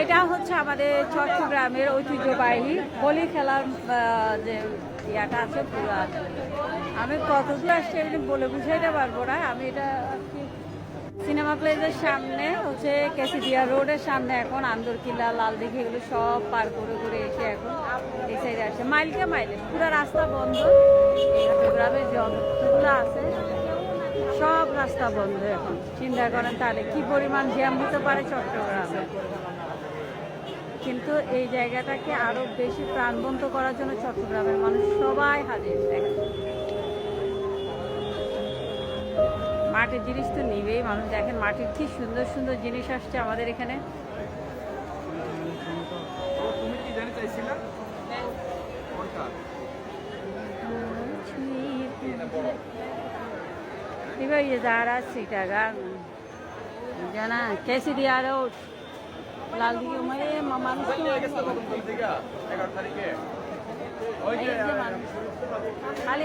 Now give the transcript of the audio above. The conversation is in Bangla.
এটা হচ্ছে আমাদের চট্টগ্রামের ঐতিহ্যবাহী হোলি খেলার যে ইয়াটা আছে পুরো আমি কতদূর আসছি আমি বলে বুঝাইতে পারব না। আমি এটা সিনেমা প্লেসের সামনে হচ্ছে ক্যাসিডিয়া রোডের সামনে এখন, আন্দরকিল্লা, লালদিঘি, এগুলো সব পার করে করে এসে এখন আসে মাইলকে মাইলে? পুরো রাস্তা বন্ধ। চট্টগ্রামে যতগুলো আছে, সব রাস্তা বন্ধ এখন। চিন্তা করেন তাহলে কি পরিমাণ জ্যাম হতে পারে চট্টগ্রামে? কিন্তু এই জায়গাটাকে আরও বেশি প্রাণবন্ত করার জন্য চট্টগ্রামের মানুষ সবাই হাজির। দেখেন। মাটির জিনিস তো নিবেই মানুষ। দেখেন মাটির কি সুন্দর সুন্দর জিনিস আসছে আমাদের এখানে ও তুমি কি জানি চাইছিলা 이거 자라 시다가 জানা কেসি দিয়া রোড লাল দিকে মানে মামার খালি